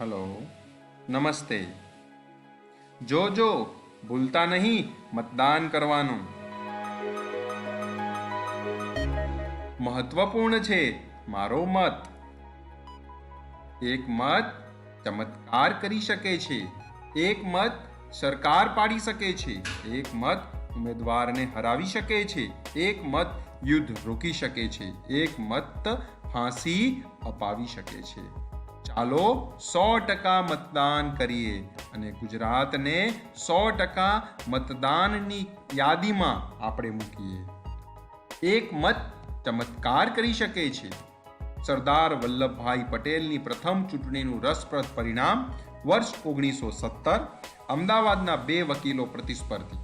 Hello, નમસ્તે. જોજો ભૂલતા નહીં મતદાન કરવાનું. મહત્વપૂર્ણ છે મારો મત. એક મત ચમત્કાર કરી શકે છે, એક મત સરકાર પાડી શકે છે, એક મત ઉમેદવારને હરાવી શકે છે, એક મત યુદ્ધ રોકી શકે છે, એક મત ફાંસી અપાવી શકે છે. ચાલો સો ટકા મતદાન કરીએ. અને ગુજરાતને સો ટકા મતદાનની યાદીમાં આપણે મૂકીએ. એક મત ચમત્કાર કરી શકે છે. સરદાર વલ્લભભાઈ પટેલની પ્રથમ ચૂંટણીનું રસપ્રદ પરિણામ વર્ષ ઓગણીસો સત્તર, અમદાવાદના બે વકીલો પ્રતિસ્પર્ધી.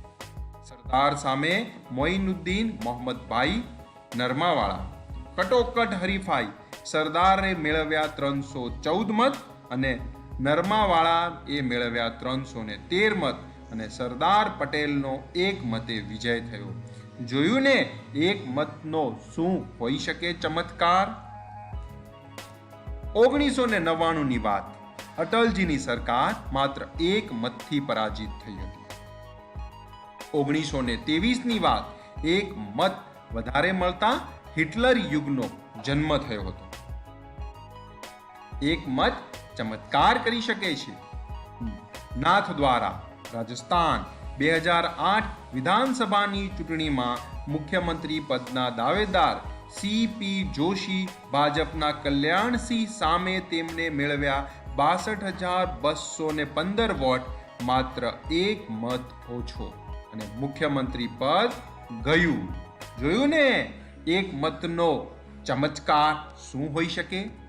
સરદાર સામે મોઇનુદ્દીન મોહમ્મદભાઈ નરમાવાળા. કટોકટ હરીફાઈ. સરદારે મેળવ્યા ત્રણસો ચૌદ મત અને નરમાવાળા એ મેળવ્યા ત્રણસો ને તેર મત. અને સરદાર પટેલનો એક મતે વિજય થયો. જોયું ને, એક મતનો શું હોઈ શકે ચમત્કાર? ઓગણીસો ને નવ્વાણુંની વાત. અટલજીની સરકાર માત્ર એક મતથી પરાજિત થઈ હતી. ઓગણીસો ને ત્રેવીસની વાત. એક મત વધારે મળતા હિટલર યુગનો જન્મ થયો હતો. એક મત ચમત્કાર કરી શકે છે. નાથ દ્વારા રાજસ્થાન બે હજાર આઠ વિધાનસભાની ચૂંટણીમાં મુખ્યમંત્રી પદના દાવેદાર સીપી જોશી ભાજપના કલ્યાણસિંહ સામે તેમને મેળવ્યા બાસઠ હજાર બસો ને પંદર વોટ, માત્ર એક મત ઓછો. અને મુખ્યમંત્રી પદ ગયું. જોયું ને? એક મતનો ચમત્કાર શું હોઈ શકે?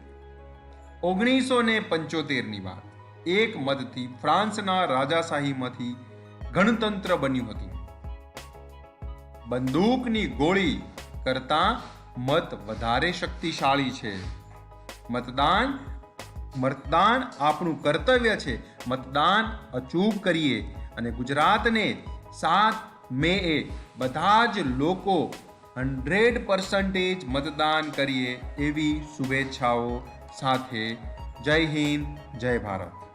ઓગણીસો ને પંચોતેરની વાત. એક મતથી ફ્રાન્સના રાજાશાહીમાંથી ગણતંત્ર બન્યું હતું. બંદૂકની ગોળી કરતા મત વધારે શક્તિશાળી છે. મતદાન મતદાન આપણું કર્તવ્ય છે. મતદાન અચૂક કરીએ અને ગુજરાતને સાત મે એ બધા જ લોકો હંડ્રેડ પર્સન્ટેજ મતદાન કરીએ એવી શુભેચ્છાઓ સાથે જય હિન્દ જય ભારત.